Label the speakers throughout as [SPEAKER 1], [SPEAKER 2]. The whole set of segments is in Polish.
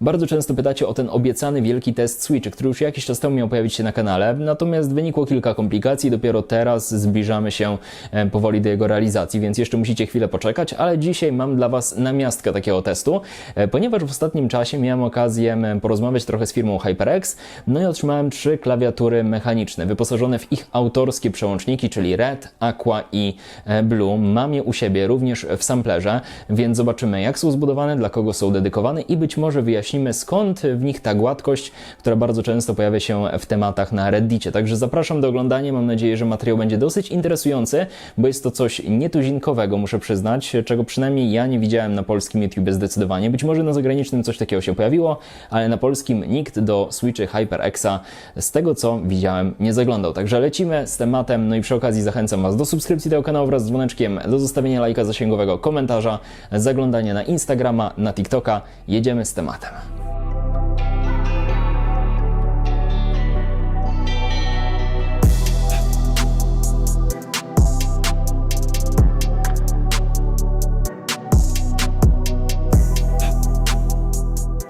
[SPEAKER 1] Bardzo często pytacie o ten obiecany wielki test Switch, który już jakiś czas temu miał pojawić się na kanale, natomiast wynikło kilka komplikacji, dopiero teraz zbliżamy się e, powoli do jego realizacji, więc jeszcze musicie chwilę poczekać, ale dzisiaj mam dla Was namiastkę takiego testu, e, ponieważ w ostatnim czasie miałem okazję porozmawiać trochę z firmą HyperX, no i otrzymałem trzy klawiatury mechaniczne, wyposażone w ich autorskie przełączniki, czyli Red, Aqua i e, Blue. Mam je u siebie również w samplerze, więc zobaczymy jak są zbudowane, dla kogo są dedykowane i być może wyjaśnimy skąd w nich ta gładkość, która bardzo często pojawia się w tematach na Reddicie. Także zapraszam do oglądania, mam nadzieję, że materiał będzie dosyć interesujący, bo jest to coś nietuzinkowego, muszę przyznać, czego przynajmniej ja nie widziałem na polskim YouTube zdecydowanie. Być może na zagranicznym coś takiego się pojawiło, ale na polskim nikt do Switchy HyperXa z tego co widziałem nie zaglądał. Także lecimy z tematem, no i przy okazji zachęcam Was do subskrypcji tego kanału wraz z dzwoneczkiem, do zostawienia lajka zasięgowego, komentarza, zaglądania na Instagrama, na TikToka. Jedziemy z tematem.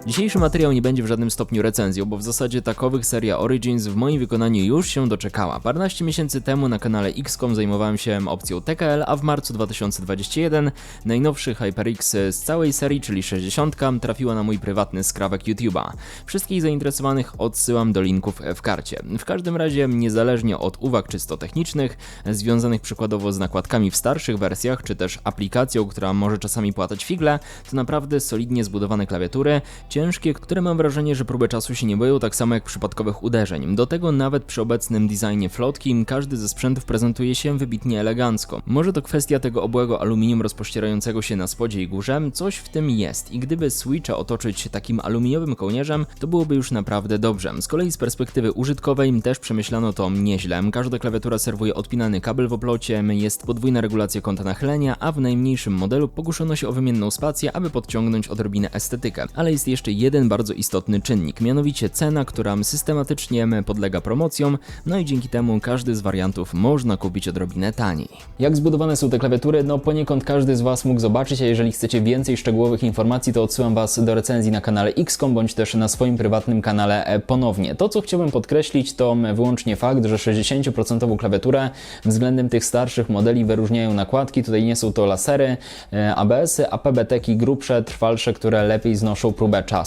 [SPEAKER 1] Dzisiejszy materiał nie będzie w żadnym stopniu recenzją, bo w zasadzie takowych seria Origins w moim wykonaniu już się doczekała. Paręnaście miesięcy temu na kanale XCOM zajmowałem się opcją TKL, a w marcu 2021 najnowszy HyperX z całej serii, czyli 60, trafiła na mój prywatny skrawek YouTube'a. Wszystkich zainteresowanych odsyłam do linków w karcie. W każdym razie, niezależnie od uwag czysto technicznych, związanych przykładowo z nakładkami w starszych wersjach, czy też aplikacją, która może czasami płatać figle, to naprawdę solidnie zbudowane klawiatury, ciężkie, które mam wrażenie, że próbę czasu się nie boją, tak samo jak przypadkowych uderzeń. Do tego nawet przy obecnym designie flotki każdy ze sprzętów prezentuje się wybitnie elegancko. Może to kwestia tego obłego aluminium rozpościerającego się na spodzie i górze, coś w tym jest i gdyby Switcha otoczyć takim aluminiowym kołnierzem, to byłoby już naprawdę dobrze. Z kolei z perspektywy użytkowej też przemyślano to nieźle. Każda klawiatura serwuje odpinany kabel w oplocie, jest podwójna regulacja kąta nachylenia, a w najmniejszym modelu pokuszono się o wymienną spację, aby podciągnąć odrobinę estetykę. Ale jest jeszcze jeden bardzo istotny czynnik, mianowicie cena, która systematycznie podlega promocjom, no i dzięki temu każdy z wariantów można kupić odrobinę taniej. Jak zbudowane są te klawiatury? No poniekąd każdy z Was mógł zobaczyć, a jeżeli chcecie więcej szczegółowych informacji, to odsyłam Was do recenzji na kanale XCOM, bądź też na swoim prywatnym kanale e, ponownie. To, co chciałbym podkreślić, to wyłącznie fakt, że 60% klawiaturę względem tych starszych modeli wyróżniają nakładki. Tutaj nie są to lasery, e, ABS-y, a PBT-ki grubsze, trwalsze, które lepiej znoszą próbę czasu,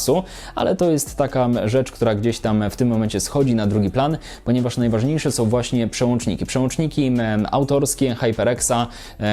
[SPEAKER 1] ale to jest taka rzecz, która gdzieś tam w tym momencie schodzi na drugi plan, ponieważ najważniejsze są właśnie przełączniki. Przełączniki autorskie HyperXa,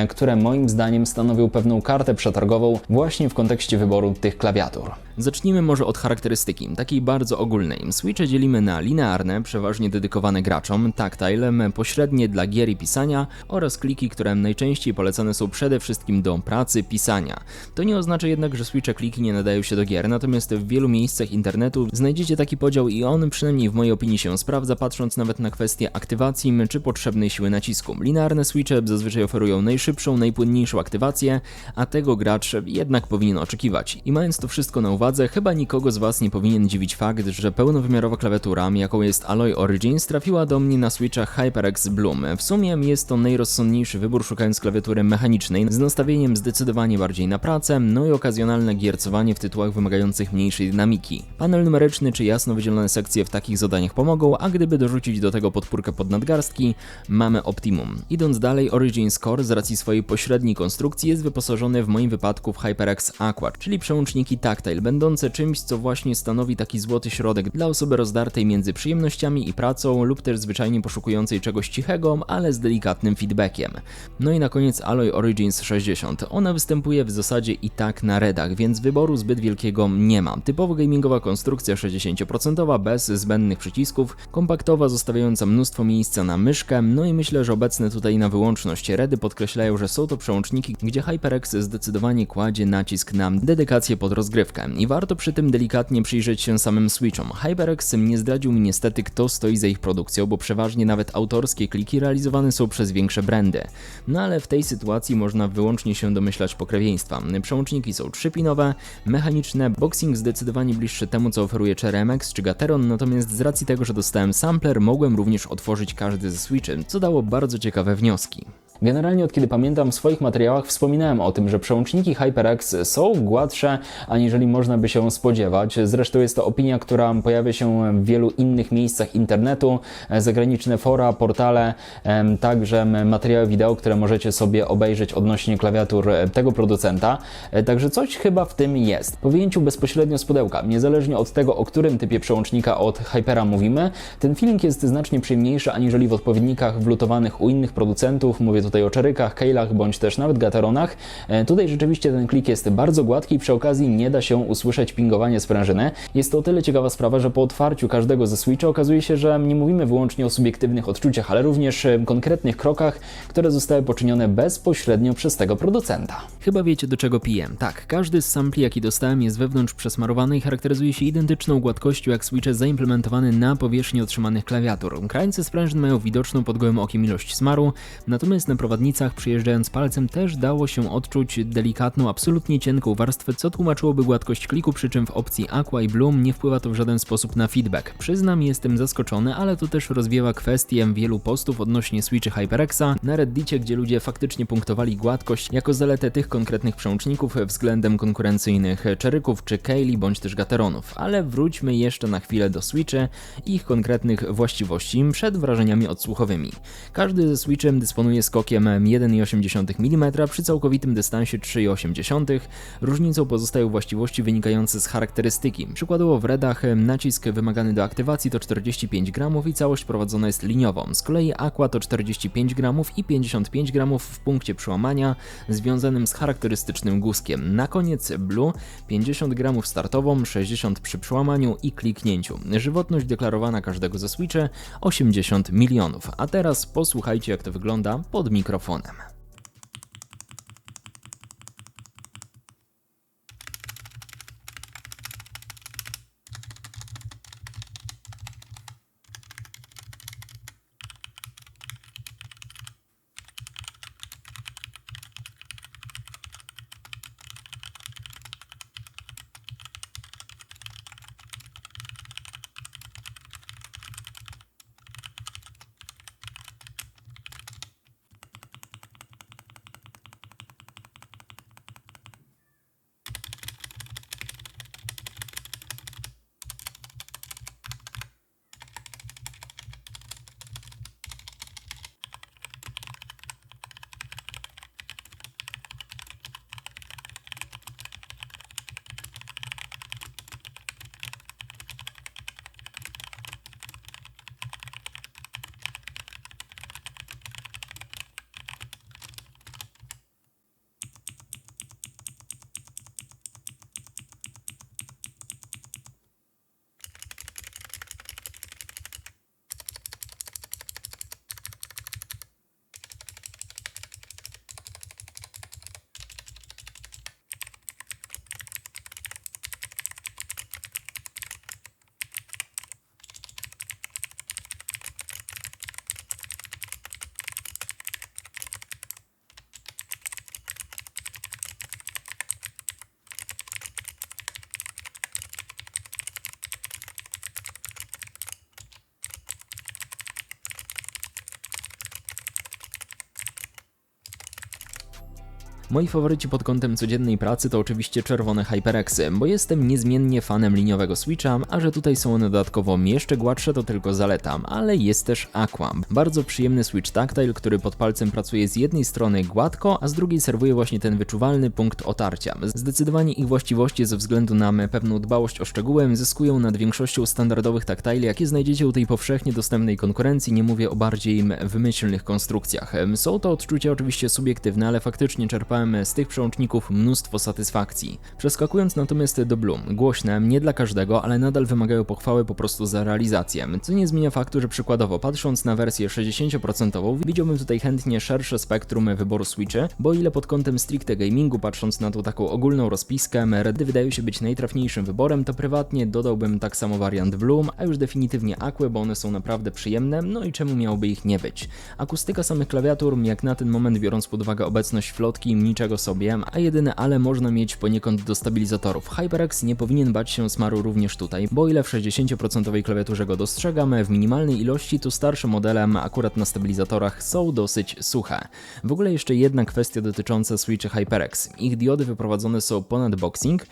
[SPEAKER 1] które moim zdaniem stanowią pewną kartę przetargową właśnie w kontekście wyboru tych klawiatur. Zacznijmy może od charakterystyki, takiej bardzo ogólnej. Switche dzielimy na linearne, przeważnie dedykowane graczom, tactile, pośrednie dla gier i pisania oraz kliki, które najczęściej polecane są przede wszystkim do pracy, pisania. To nie oznacza jednak, że switche kliki nie nadają się do gier, natomiast w wielu miejscach internetu znajdziecie taki podział i on przynajmniej w mojej opinii się sprawdza, patrząc nawet na kwestię aktywacji czy potrzebnej siły nacisku. Linearne switche zazwyczaj oferują najszybszą, najpłynniejszą aktywację, a tego gracz jednak powinien oczekiwać. I mając to wszystko na uwadze, chyba nikogo z Was nie powinien dziwić fakt, że pełnowymiarowa klawiatura, jaką jest Alloy Origins, trafiła do mnie na switchach HyperX Bloom. W sumie jest to najrozsądniejszy wybór szukając klawiatury mechanicznej, z nastawieniem zdecydowanie bardziej na pracę, no i okazjonalne giercowanie w tytułach wymagających mniejszej dynamiki. Panel numeryczny czy jasno wydzielone sekcje w takich zadaniach pomogą, a gdyby dorzucić do tego podpórkę pod nadgarstki, mamy optimum. Idąc dalej, Origins Core z racji swojej pośredniej konstrukcji jest wyposażony w moim wypadku w HyperX Aqua, czyli przełączniki tactile, będące czymś, co właśnie stanowi taki złoty środek dla osoby rozdartej między przyjemnościami i pracą lub też zwyczajnie poszukującej czegoś cichego, ale z delikatnym feedbackiem. No i na koniec Alloy Origins 60. Ona występuje w zasadzie i tak na redach, więc wyboru zbyt wielkiego nie ma. Typowo gamingowa konstrukcja 60% bez zbędnych przycisków, kompaktowa zostawiająca mnóstwo miejsca na myszkę, no i myślę, że obecne tutaj na wyłączność redy podkreślają, że są to przełączniki, gdzie HyperX zdecydowanie kładzie nacisk na dedykację pod rozgrywkę i warto przy tym delikatnie przyjrzeć się samym Switchom. HyperX nie zdradził mi niestety kto stoi za ich produkcją, bo przeważnie nawet autorskie kliki realizowane są przez większe brandy. No ale w tej sytuacji można wyłącznie się domyślać pokrewieństwa. Przełączniki są trzypinowe, mechaniczne, boxing zdecydowanie bliższy temu co oferuje ChereMX czy Gateron, natomiast z racji tego, że dostałem sampler, mogłem również otworzyć każdy ze Switchy, co dało bardzo ciekawe wnioski. Generalnie od kiedy pamiętam w swoich materiałach wspominałem o tym, że przełączniki HyperX są gładsze, aniżeli można by się spodziewać. Zresztą jest to opinia, która pojawia się w wielu innych miejscach internetu, zagraniczne fora, portale, także materiały wideo, które możecie sobie obejrzeć odnośnie klawiatur tego producenta. Także coś chyba w tym jest. Po wyjęciu bezpośrednio z pudełka, niezależnie od tego, o którym typie przełącznika od Hypera mówimy, ten feeling jest znacznie przyjemniejszy aniżeli w odpowiednikach wlutowanych u innych producentów. Mówię tutaj o czerykach, keilach bądź też nawet gateronach. E, tutaj rzeczywiście ten klik jest bardzo gładki i przy okazji nie da się usłyszeć pingowanie sprężyny. Jest to o tyle ciekawa sprawa, że po otwarciu każdego ze switcha okazuje się, że nie mówimy wyłącznie o subiektywnych odczuciach, ale również e, konkretnych krokach, które zostały poczynione bezpośrednio przez tego producenta. Chyba wiecie do czego piję. Tak, każdy z sampli jaki dostałem jest wewnątrz przesmarowany i charakteryzuje się identyczną gładkością jak switche zaimplementowany na powierzchni otrzymanych klawiatur. Krańce sprężyn mają widoczną pod gołym okiem ilość smaru, natomiast na prowadnicach przyjeżdżając palcem też dało się odczuć delikatną, absolutnie cienką warstwę, co tłumaczyłoby gładkość kliku, przy czym w opcji Aqua i Bloom nie wpływa to w żaden sposób na feedback. Przyznam, jestem zaskoczony, ale to też rozwiewa kwestię wielu postów odnośnie switchy HyperXa na Reddicie, gdzie ludzie faktycznie punktowali gładkość jako zaletę tych konkretnych przełączników względem konkurencyjnych czeryków czy Kaylee bądź też Gateronów. Ale wróćmy jeszcze na chwilę do switchy i ich konkretnych właściwości przed wrażeniami odsłuchowymi. Każdy ze switchem dysponuje skokiem 1,8 mm przy całkowitym dystansie 3,8. Różnicą pozostają właściwości wynikające z charakterystyki. Przykładowo w redach nacisk wymagany do aktywacji to 45 gramów i całość prowadzona jest liniowo. Z kolei Aqua to 45 gramów i 55 gramów w punkcie przełamania związanym z charakterystycznym guzkiem. Na koniec Blue 50 gramów startową, 60 przy przełamaniu i kliknięciu. Żywotność deklarowana każdego ze switche 80 milionów. A teraz posłuchajcie jak to wygląda pod mikrofonem. Moi faworyci pod kątem codziennej pracy to oczywiście czerwone HyperXy, bo jestem niezmiennie fanem liniowego Switcha, a że tutaj są one dodatkowo jeszcze gładsze to tylko zaleta, ale jest też Aqua. Bardzo przyjemny Switch Tactile, który pod palcem pracuje z jednej strony gładko, a z drugiej serwuje właśnie ten wyczuwalny punkt otarcia. Zdecydowanie ich właściwości ze względu na pewną dbałość o szczegóły zyskują nad większością standardowych taktile, jakie znajdziecie u tej powszechnie dostępnej konkurencji, nie mówię o bardziej wymyślnych konstrukcjach. Są to odczucia oczywiście subiektywne, ale faktycznie czerpają z tych przełączników mnóstwo satysfakcji. Przeskakując natomiast do Bloom, głośne, nie dla każdego, ale nadal wymagają pochwały po prostu za realizację, co nie zmienia faktu, że przykładowo patrząc na wersję 60% widziałbym tutaj chętnie szersze spektrum wyboru switchy, bo ile pod kątem stricte gamingu, patrząc na tą taką ogólną rozpiskę, Redy wydają się być najtrafniejszym wyborem, to prywatnie dodałbym tak samo wariant Bloom, a już definitywnie Aqua, bo one są naprawdę przyjemne, no i czemu miałoby ich nie być. Akustyka samych klawiatur, jak na ten moment biorąc pod uwagę obecność flotki, niczego sobie, a jedyne ale można mieć poniekąd do stabilizatorów. HyperX nie powinien bać się smaru również tutaj, bo ile w 60% klawiaturze go dostrzegam, w minimalnej ilości to starsze modele akurat na stabilizatorach są dosyć suche. W ogóle jeszcze jedna kwestia dotycząca switchy HyperX. Ich diody wyprowadzone są ponad boxing,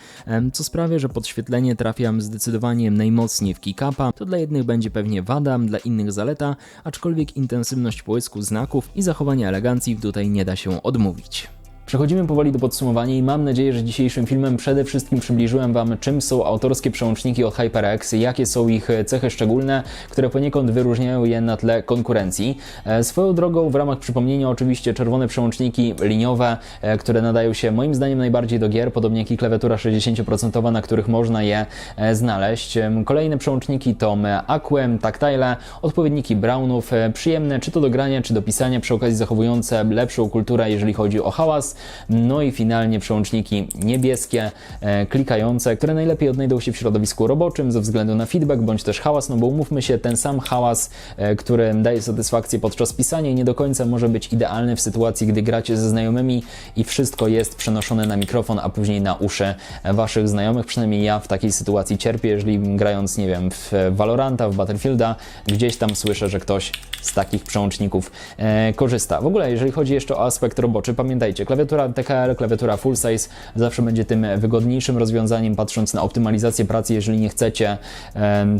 [SPEAKER 1] co sprawia, że podświetlenie trafia zdecydowanie najmocniej w kickapa. To dla jednych będzie pewnie wada, dla innych zaleta, aczkolwiek intensywność połysku znaków i zachowania elegancji tutaj nie da się odmówić. Przechodzimy powoli do podsumowania i mam nadzieję, że dzisiejszym filmem przede wszystkim przybliżyłem Wam, czym są autorskie przełączniki od HyperX, jakie są ich cechy szczególne, które poniekąd wyróżniają je na tle konkurencji. E, Swoją drogą, w ramach przypomnienia, oczywiście czerwone przełączniki liniowe, e, które nadają się moim zdaniem najbardziej do gier, podobnie jak i klawiatura 60%, na których można je e, znaleźć. Kolejne przełączniki to Aquem, Tactile, odpowiedniki Brownów, przyjemne czy to do grania, czy do pisania, przy okazji zachowujące lepszą kulturę, jeżeli chodzi o hałas. No i finalnie przełączniki niebieskie, e, klikające, które najlepiej odnajdą się w środowisku roboczym ze względu na feedback bądź też hałas, no bo umówmy się, ten sam hałas, e, który daje satysfakcję podczas pisania, nie do końca może być idealny w sytuacji, gdy gracie ze znajomymi i wszystko jest przenoszone na mikrofon, a później na uszy waszych znajomych. Przynajmniej ja w takiej sytuacji cierpię, jeżeli grając, nie wiem, w Valoranta, w Battlefielda, gdzieś tam słyszę, że ktoś z takich przełączników e, korzysta. W ogóle, jeżeli chodzi jeszcze o aspekt roboczy, pamiętajcie, klawiatura TKL, klawiatura full size zawsze będzie tym wygodniejszym rozwiązaniem, patrząc na optymalizację pracy, jeżeli nie chcecie,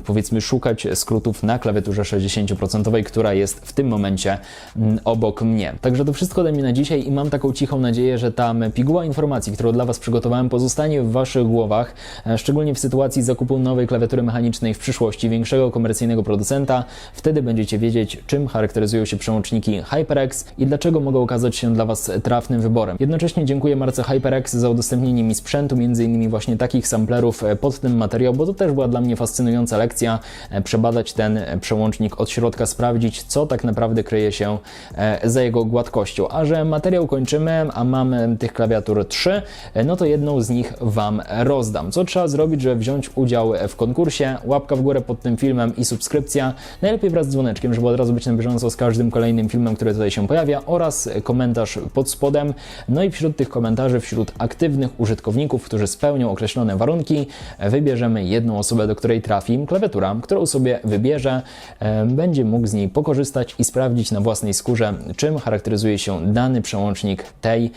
[SPEAKER 1] powiedzmy, szukać skrótów na klawiaturze 60%, która jest w tym momencie mm, obok mnie. Także to wszystko ode mnie na dzisiaj i mam taką cichą nadzieję, że ta piguła informacji, którą dla Was przygotowałem, pozostanie w Waszych głowach, e, szczególnie w sytuacji zakupu nowej klawiatury mechanicznej w przyszłości, większego komercyjnego producenta. Wtedy będziecie wiedzieć, czym charakteryzują się przełączniki HyperX i dlaczego mogą okazać się dla Was trafnym wyborem. Jednocześnie dziękuję marce HyperX za udostępnienie mi sprzętu, m.in. właśnie takich samplerów e, pod ten materiał, bo to też była dla mnie fascynująca lekcja, e, przebadać ten e, przełącznik od środka, sprawdzić, co tak naprawdę kryje się za jego gładkością. A że materiał kończymy, a mam tych klawiatur trzy, e, no to jedną z nich Wam rozdam. Co trzeba zrobić, żeby wziąć udział w konkursie? Łapka w górę pod tym filmem i subskrypcja, najlepiej wraz z dzwoneczkiem, żeby od razu być na bieżąco z każdym kolejnym filmem, który tutaj się pojawia oraz komentarz pod spodem. No i wśród tych komentarzy, wśród aktywnych użytkowników, którzy spełnią określone warunki, wybierzemy jedną osobę, do której trafi klawiatura, którą sobie wybierze, będzie mógł z niej pokorzystać i sprawdzić na własnej skórze, czym charakteryzuje się dany przełącznik tej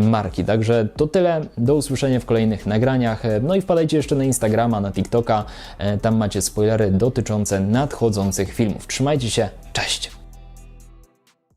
[SPEAKER 1] marki. Także to tyle. Do usłyszenia w kolejnych nagraniach. No i wpadajcie jeszcze na Instagrama, na TikToka. E, Tam macie spoilery dotyczące nadchodzących filmów. Trzymajcie się. Cześć!